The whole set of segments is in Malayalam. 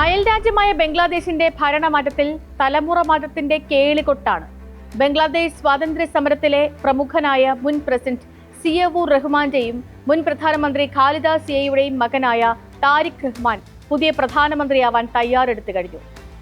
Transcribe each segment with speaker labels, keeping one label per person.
Speaker 1: അയൽരാജ്യമായ ബംഗ്ലാദേശിന്റെ ഭരണമാറ്റത്തിൽ തലമുറ മാറ്റത്തിന്റെ കേളികൊട്ടാണ്. ബംഗ്ലാദേശ് സ്വാതന്ത്ര്യ സമരത്തിലെ പ്രമുഖനായ മുൻ പ്രസിഡന്റ് സിയവൂർ റഹ്മാന്റെയും മുൻ പ്രധാനമന്ത്രി ഖാലിദ സിയയുടെയും മകനായ താരിഖ് റഹ്മാൻ പുതിയ പ്രധാനമന്ത്രിയാവാൻ തയ്യാറെടുത്തു കഴിഞ്ഞു.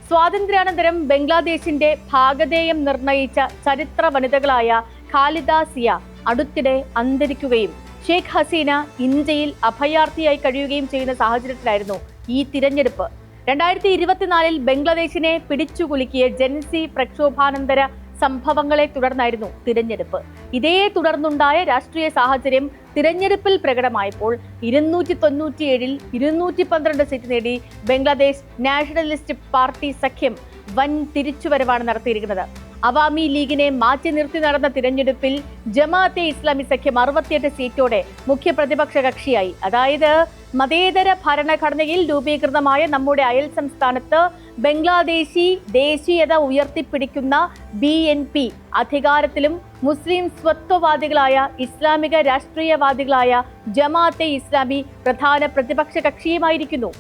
Speaker 1: സ്വാതന്ത്ര്യാനന്തരം ബംഗ്ലാദേശിന്റെ ഭാഗധേയം നിർണയിച്ച ചരിത്ര വനിതകളായ ഖാലിദ സിയ അടുത്തിടെ അന്തരിക്കുകയും ഷെയ്ഖ് ഹസീന ഇന്ത്യയിൽ അഭയാർത്ഥിയായി കഴിയുകയും ചെയ്യുന്ന സാഹചര്യത്തിലായിരുന്നു ഈ തിരഞ്ഞെടുപ്പ്. രണ്ടായിരത്തി ഇരുപത്തിനാലിൽ ബംഗ്ലാദേശിനെ പിടിച്ചുകുലുക്കിയ ജൻസി പ്രക്ഷോഭാനന്തര സംഭവങ്ങളെ തുടർന്നായിരുന്നു തിരഞ്ഞെടുപ്പ്. ഇതേ തുടർന്നുണ്ടായ രാഷ്ട്രീയ സാഹചര്യം തിരഞ്ഞെടുപ്പിൽ പ്രകടമായപ്പോൾ ഇരുന്നൂറ്റി തൊണ്ണൂറ്റിയേഴിൽ ഇരുന്നൂറ്റി പന്ത്രണ്ട് സീറ്റ് നേടി ബംഗ്ലാദേശ് നാഷണലിസ്റ്റ് പാർട്ടി സഖ്യം വൻ തിരിച്ചുവരവാണ് നടത്തിയിരിക്കുന്നത്. അവാമി ലീഗിനെ മാറ്റി നിർത്തി നടന്ന തിരഞ്ഞെടുപ്പിൽ ജമാഅത്തെ ഇസ്ലാമി സഖ്യം അറുപത്തിയെട്ട് സീറ്റോടെ മുഖ്യ പ്രതിപക്ഷ കക്ഷിയായി. അതായത് മതേതര ഭരണഘടനയിൽ രൂപീകൃതമായ നമ്മുടെ അയൽ സംസ്ഥാനത്ത് ബംഗ്ലാദേശി ദേശീയത ഉയർത്തിപ്പിടിക്കുന്ന ബി എൻ പി അധികാരത്തിലും മുസ്ലിം സ്വത്വവാദികളായ ഇസ്ലാമിക രാഷ്ട്രീയവാദികളായ ജമാഅത്തെ ഇസ്ലാമി പ്രധാന പ്രതിപക്ഷ കക്ഷിയുമായിരിക്കുന്നു.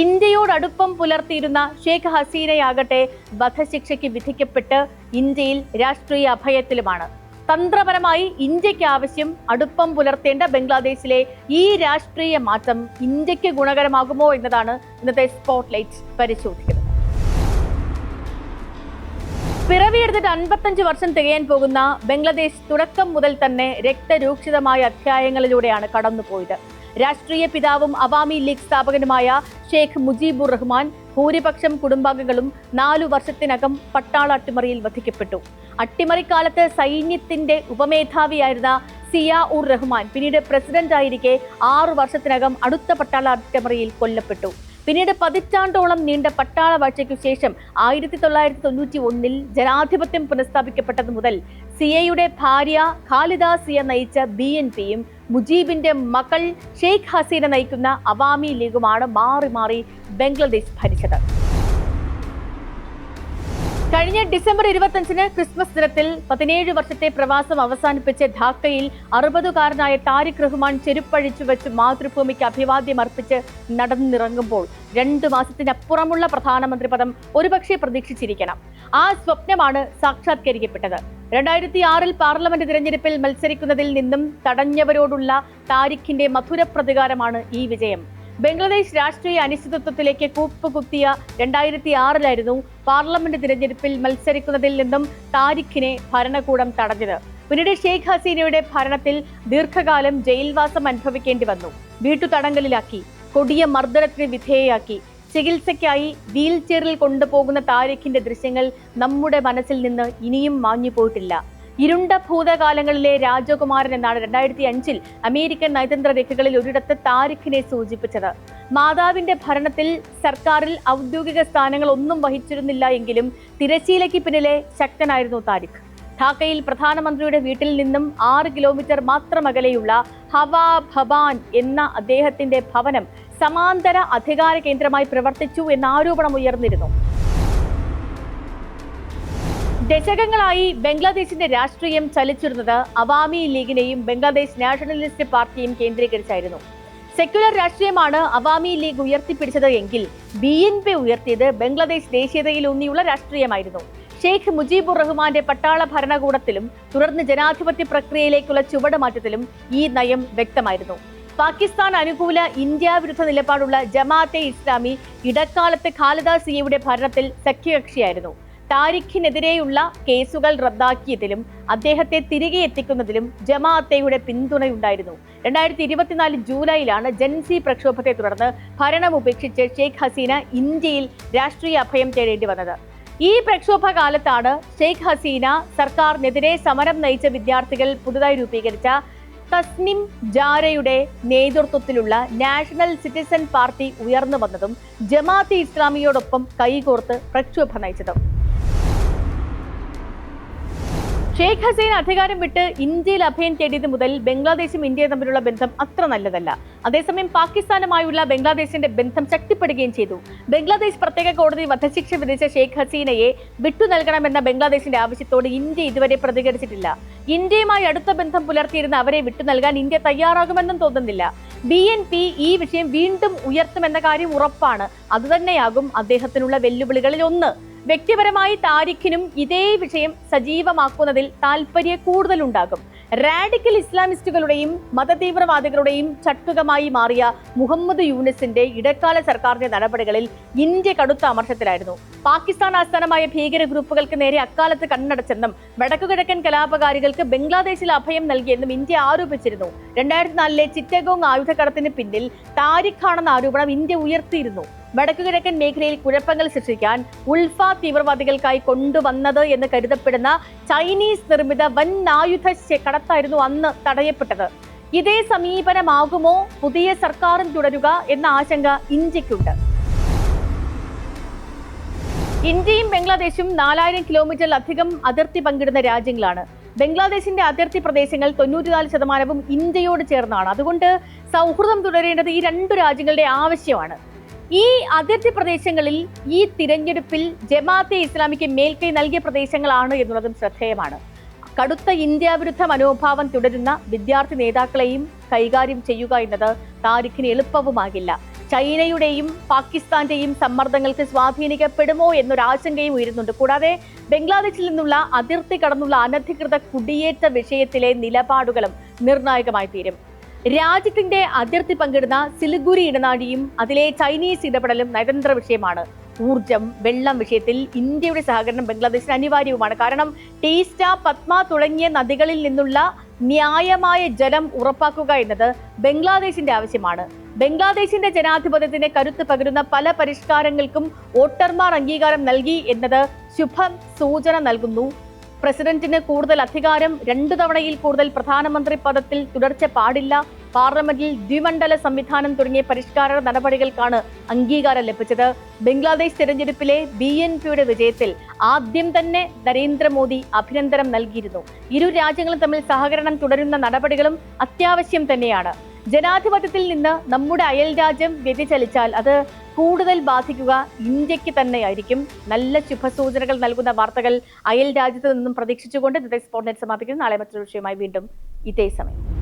Speaker 1: ഇന്ത്യയോട് അടുപ്പം പുലർത്തിയിരുന്ന ഷേഖ് ഹസീനയാകട്ടെ വധശിക്ഷയ്ക്ക് വിധിക്കപ്പെട്ട് ഇന്ത്യയിൽ രാഷ്ട്രീയ അഭയത്തിലുമാണ്. തന്ത്രപരമായി ഇന്ത്യയ്ക്ക് ആവശ്യം അടുപ്പം പുലർത്തേണ്ട ബംഗ്ലാദേശിലെ ഈ രാഷ്ട്രീയ മാറ്റം ഇന്ത്യയ്ക്ക് ഗുണകരമാകുമോ എന്നതാണ് ഇന്നത്തെ സ്പോട്ട്ലൈറ്റ് പരിശോധിക്കുന്നത്. പിറവിയെടുത്തിട്ട് അൻപത്തഞ്ച് വർഷം തികയാൻ പോകുന്ന ബംഗ്ലാദേശ് തുടക്കം മുതൽ തന്നെ രക്തരൂക്ഷിതമായ അധ്യായങ്ങളിലൂടെയാണ് കടന്നുപോയത്. രാഷ്ട്രീയ പിതാവും അവാമി ലീഗ് സ്ഥാപകനുമായ ഷെയ്ഖ് മുജീബുർ റഹ്മാൻ ഭൂരിപക്ഷം കുടുംബാംഗങ്ങളും നാലു വർഷത്തിനകം പട്ടാള അട്ടിമറിയിൽ വധിക്കപ്പെട്ടു. അട്ടിമറിക്കാലത്ത് സൈന്യത്തിന്റെ ഉപമേധാവിയായിരുന്ന സിയ ഉർ റഹ്മാൻ പിന്നീട് പ്രസിഡന്റ് ആയിരിക്കെ ആറു വർഷത്തിനകം അടുത്ത പട്ടാള അട്ടിമറിയിൽ കൊല്ലപ്പെട്ടു. പിന്നീട് പതിറ്റാണ്ടോളം നീണ്ട പട്ടാള വാഴ്ചയ്ക്കു ശേഷം ആയിരത്തി തൊള്ളായിരത്തി തൊണ്ണൂറ്റി ഒന്നിൽ ജനാധിപത്യം പുനഃസ്ഥാപിക്കപ്പെട്ടത് മുതൽ സിയയുടെ ഭാര്യ ഖാലിദാസിയ നയിച്ച ബി എൻ പിയും മുജീബിന്റെ മകൾ ഷെയ്ഖ് ഹസീന നയിക്കുന്ന അവാമി ലീഗുമാണ് മാറി മാറി ബംഗ്ലാദേശ് ഭരിച്ചത്. കഴിഞ്ഞ ഡിസംബർ ഇരുപത്തഞ്ചിന് ക്രിസ്മസ് ദിനത്തിൽ പതിനേഴ് വർഷത്തെ പ്രവാസം അവസാനിപ്പിച്ച് ധാക്കയിൽ അറുപതുകാരനായ താരിഖ് റഹ്മാൻ ചെരുപ്പഴിച്ചു വെച്ച് മാതൃഭൂമിക്ക് അഭിവാദ്യം അർപ്പിച്ച് നടന്നിറങ്ങുമ്പോൾ രണ്ടു മാസത്തിനപ്പുറമുള്ള പ്രധാനമന്ത്രി പദം ഒരുപക്ഷെ പ്രതീക്ഷിച്ചിരിക്കണം. ആ സ്വപ്നമാണ് സാക്ഷാത്കരിക്കപ്പെട്ടത്. രണ്ടായിരത്തി ആറിൽ പാർലമെന്റ് തിരഞ്ഞെടുപ്പിൽ മത്സരിക്കുന്നതിൽ നിന്നും തടഞ്ഞവരോടുള്ള താരിഖിന്റെ മധുര പ്രതികാരമാണ് ഈ വിജയം. ബംഗ്ലാദേശ് രാഷ്ട്രീയ അനിശ്ചിതത്വത്തിലേക്ക് കൂപ്പുകുത്തിയ രണ്ടായിരത്തി ആറിലായിരുന്നു പാർലമെന്റ് തിരഞ്ഞെടുപ്പിൽ മത്സരിക്കുന്നതിൽ നിന്നും താരിഖിനെ ഭരണകൂടം തടഞ്ഞത്. പിന്നീട് ഷെയ്ഖ് ഹസീനയുടെ ഭരണത്തിൽ ദീർഘകാലം ജയിൽവാസം അനുഭവിക്കേണ്ടി വന്നു. വീട്ടുതടങ്കലിലാക്കി കൊടിയ മർദ്ദനത്തിന് വിധേയയാക്കി. ചികിത്സയ്ക്കായി വീൽ ചെയറിൽ കൊണ്ടുപോകുന്ന താരിഖിന്റെ ദൃശ്യങ്ങൾ നമ്മുടെ മനസ്സിൽ നിന്ന് ഇനിയും മാഞ്ഞു പോയിട്ടില്ല ഇരുണ്ട ഭൂതകാലങ്ങളിലെ രാജകുമാരൻ എന്നാണ് രണ്ടായിരത്തി അഞ്ചിൽ അമേരിക്കൻ നയതന്ത്ര രേഖകളിൽ ഒരിടത്ത് താരിഖിനെ സൂചിപ്പിച്ചത്. മാതാവിന്റെ ഭരണത്തിൽ സർക്കാരിൽ ഔദ്യോഗിക സ്ഥാനങ്ങൾ ഒന്നും വഹിച്ചിരുന്നില്ല എങ്കിലും തിരശീലയ്ക്ക് പിന്നിലെ ശക്തനായിരുന്നു താരിഖ്. ധാക്കയിൽ പ്രധാനമന്ത്രിയുടെ വീട്ടിൽ നിന്നും ആറ് കിലോമീറ്റർ മാത്രം അകലെയുള്ള ഹവാ ഭവാൻ എന്ന അദ്ദേഹത്തിന്റെ ഭവനം സമാന്തര അധികാര കേന്ദ്രമായി പ്രവർത്തിച്ചു എന്ന ആരോപണം ഉയർന്നിരുന്നു ദശകങ്ങളായി ബംഗ്ലാദേശിന്റെ രാഷ്ട്രീയം ചലിച്ചിരുന്നത് അവാമി ലീഗിനെയും ബംഗ്ലാദേശ് നാഷണലിസ്റ്റ് പാർട്ടിയും കേന്ദ്രീകരിച്ചായിരുന്നു. സെക്യുലർ രാഷ്ട്രീയമാണ് അവാമി ലീഗ് ഉയർത്തിപ്പിടിച്ചത് എങ്കിൽ ബി എൻ പി ഉയർത്തിയത് ബംഗ്ലാദേശ് ദേശീയതയിൽ ഊന്നിയുള്ള രാഷ്ട്രീയമായിരുന്നു. ഷെയ്ഖ് മുജീബുർ റഹ്മാന്റെ പട്ടാള ഭരണകൂടത്തിലും തുടർന്ന് ജനാധിപത്യ പ്രക്രിയയിലേക്കുള്ള ചുവടുമാറ്റത്തിലും ഈ നയം വ്യക്തമായിരുന്നു. പാകിസ്ഥാൻ അനുകൂല ഇന്ത്യ വിരുദ്ധ നിലപാടുള്ള ജമാഅത്തെ ഇസ്ലാമി ഇടക്കാലത്ത് ഖാലിദ സിയയുടെ ഭരണത്തിൽ സഖ്യകക്ഷിയായിരുന്നു. താരിഖിനെതിരെയുള്ള കേസുകൾ റദ്ദാക്കിയതിലും അദ്ദേഹത്തെ തിരികെ എത്തിക്കുന്നതിലും ജമാഅത്തയുടെ പിന്തുണയുണ്ടായിരുന്നു. രണ്ടായിരത്തി ഇരുപത്തിനാല് ജൂലൈയിലാണ് ജൻസി പ്രക്ഷോഭത്തെ തുടർന്ന് ഭരണം ഉപേക്ഷിച്ച് ഷെയ്ഖ് ഹസീന ഇന്ത്യയിൽ രാഷ്ട്രീയ അഭയം തേടേണ്ടി വന്നത്. ഈ പ്രക്ഷോഭ കാലത്താണ് ഷെയ്ഖ് ഹസീന സർക്കാരിനെതിരെ സമരം നയിച്ച വിദ്യാർത്ഥികൾ പുതുതായി രൂപീകരിച്ച തസ്നിം ജാരയുടെ നേതൃത്വത്തിലുള്ള നാഷണൽ സിറ്റിസൺ പാർട്ടി ഉയർന്നു വന്നതും ജമാഅത്തെ ഇസ്ലാമിയോടൊപ്പം കൈകോർത്ത് പ്രക്ഷോഭം നയിച്ചതും. ഷെയ്ഖ് ഹസീൻ അധികാരം വിട്ട് ഇന്ത്യയിൽ അഭയം തേടിയത് മുതൽ ബംഗ്ലാദേശും ഇന്ത്യയും തമ്മിലുള്ള ബന്ധം അത്ര നല്ലതല്ല. അതേസമയം പാകിസ്ഥാനുമായുള്ള ബംഗ്ലാദേശിന്റെ ബന്ധം ശക്തിപ്പെടുകയും ചെയ്തു. ബംഗ്ലാദേശ് പ്രത്യേക കോടതി വധശിക്ഷ വിധിച്ച ഷെയ്ഖ് ഹസീനയെ വിട്ടു നൽകണമെന്ന ബംഗ്ലാദേശിന്റെ ആവശ്യത്തോട് ഇന്ത്യ ഇതുവരെ പ്രതികരിച്ചിട്ടില്ല. ഇന്ത്യയുമായി അടുത്ത ബന്ധം പുലർത്തിയിരുന്ന അവരെ വിട്ടു നൽകാൻ ഇന്ത്യ തയ്യാറാകുമെന്നും തോന്നുന്നില്ല. ബി എൻ പി ഈ വിഷയം വീണ്ടും ഉയർത്തുമെന്ന കാര്യം ഉറപ്പാണ്. അതുതന്നെയാകും അദ്ദേഹത്തിനുള്ള വെല്ലുവിളികളിൽ ഒന്ന് വ്യക്തിപരമായി താരിഖിനും ഇതേ വിഷയം സജീവമാക്കുന്നതിൽ താല്പര്യ കൂടുതലുണ്ടാകും. റാഡിക്കൽ ഇസ്ലാമിസ്റ്റുകളുടെയും മതതീവ്രവാദികളുടെയും ചട്ടുകമായി മാറിയ മുഹമ്മദ് യൂനിസിന്റെ ഇടക്കാല സർക്കാരിന്റെ നടപടികളിൽ ഇന്ത്യ കടുത്ത അമർഷത്തിലായിരുന്നു. പാകിസ്ഥാൻ ആസ്ഥാനമായ ഭീകര ഗ്രൂപ്പുകൾക്ക് നേരെ അക്കാലത്ത് കണ്ണടച്ചെന്നും വടക്കുകിഴക്കൻ കലാപകാരികൾക്ക് ബംഗ്ലാദേശിൽ അഭയം നൽകിയെന്നും ഇന്ത്യ ആരോപിച്ചിരുന്നു. രണ്ടായിരത്തി നാലിലെ ചിറ്റഗോങ് ആയുധക്കടത്തിന് പിന്നിൽ താരിഖാണെന്ന ആരോപണം ഇന്ത്യ ഉയർത്തിയിരുന്നു. വടക്കുകിഴക്കൻ മേഖലയിൽ കുഴപ്പങ്ങൾ സൃഷ്ടിക്കാൻ ഉൾഫ തീവ്രവാദികൾക്കായി കൊണ്ടുവന്നത് എന്ന് കരുതപ്പെടുന്ന ചൈനീസ് നിർമ്മിത വൻ ആയുധ കടത്തായിരുന്നു അന്ന് തടയപ്പെട്ടത്. ഇതേ സമീപനമാകുമോ? പുതിയ സർക്കാരും തുടരുക എന്ന ആശങ്ക ഇന്ത്യക്കുണ്ട്. ഇന്ത്യയും ബംഗ്ലാദേശും നാലായിരം കിലോമീറ്ററിലധികം അതിർത്തി പങ്കിടുന്ന രാജ്യങ്ങളാണ്. ബംഗ്ലാദേശിന്റെ അതിർത്തി പ്രദേശങ്ങൾ തൊണ്ണൂറ്റിനാല് ശതമാനവും ഇന്ത്യയോട് ചേർന്നാണ്. അതുകൊണ്ട് സൗഹൃദം തുടരേണ്ടത് ഈ രണ്ടു രാജ്യങ്ങളുടെ ആവശ്യമാണ്. ഈ അതിർത്തി പ്രദേശങ്ങളിൽ ഈ തിരഞ്ഞെടുപ്പിൽ ജമാഅത്തെ ഇസ്ലാമിക്ക് മേൽക്കൈ നൽകിയ പ്രദേശങ്ങളാണ് എന്നുള്ളതും ശ്രദ്ധേയമാണ്. കടുത്ത ഇന്ത്യാവിരുദ്ധ മനോഭാവം തുടരുന്ന വിദ്യാർത്ഥി നേതാക്കളെയും കൈകാര്യം ചെയ്യുക എന്നത് താരിഖിന് എളുപ്പവുമാകില്ല. ചൈനയുടെയും പാകിസ്ഥാന്റെയും സമ്മർദ്ദങ്ങൾക്ക് സ്വാധീനിക്കപ്പെടുമോ എന്നൊരാശങ്കയും ഉയരുന്നുണ്ട്. കൂടാതെ ബംഗ്ലാദേശിൽ നിന്നുള്ള അതിർത്തി കടന്നുള്ള അനധികൃത കുടിയേറ്റ വിഷയത്തിലെ നിലപാടുകളും നിർണായകമായി തീരും രാജ്യത്തിന്റെ അതിർത്തി പങ്കിടുന്ന സിലിഗുരി ഇടനാഴിയും അതിലെ ചൈനീസ് ഇടപെടലും നയതന്ത്ര വിഷയമാണ്. ഊർജം വെള്ളം വിഷയത്തിൽ ഇന്ത്യയുടെ സഹകരണം ബംഗ്ലാദേശിന് അനിവാര്യവുമാണ്. കാരണം ടീസ്റ്റ പത്മ തുടങ്ങിയ നദികളിൽ നിന്നുള്ള ന്യായമായ ജലം ഉറപ്പാക്കുക എന്നത് ബംഗ്ലാദേശിന്റെ ആവശ്യമാണ്. ബംഗ്ലാദേശിന്റെ ജനാധിപത്യത്തിന് കരുത്ത് പകരുന്ന പല പരിഷ്കാരങ്ങൾക്കും വോട്ടർമാർ അംഗീകാരം നൽകി എന്നത് ശുഭം സൂചന നൽകുന്നു. പ്രസിഡന്റിന് കൂടുതൽ അധികാരം രണ്ടു തവണയിൽ കൂടുതൽ പ്രധാനമന്ത്രി പദത്തിൽ തുടർച്ച പാടില്ല. പാർലമെന്റിൽ ദ്വിമണ്ഡല സംവിധാനം തുടങ്ങിയ പരിഷ്കാര നടപടികൾക്കാണ് അംഗീകാരം ലഭിച്ചത്. ബംഗ്ലാദേശ് തെരഞ്ഞെടുപ്പിലെ ബി എൻ പിയുടെ വിജയത്തിൽ ആദ്യം തന്നെ നരേന്ദ്രമോദി അഭിനന്ദനം നൽകിയിരുന്നു. ഇരു രാജ്യങ്ങളും തമ്മിൽ സഹകരണം തുടരുന്ന നടപടികളും അത്യാവശ്യം തന്നെയാണ്. ജനാധിപത്യത്തിൽ നിന്ന് നമ്മുടെ അയൽ രാജ്യം വ്യതിചലിച്ചാൽ അത് കൂടുതൽ ബാധിക്കുക ഇന്ത്യയ്ക്ക് തന്നെയായിരിക്കും. നല്ല ശുഭസൂചനകൾ നൽകുന്ന വാർത്തകൾ അയൽ രാജ്യത്ത് നിന്നും പ്രതീക്ഷിച്ചുകൊണ്ട് ഇന്നത്തെ സ്പോർട്സ് സമാപിക്കുന്നു. നാളെ മറ്റൊരു വിഷയമായി വീണ്ടും ഇതേ സമയം.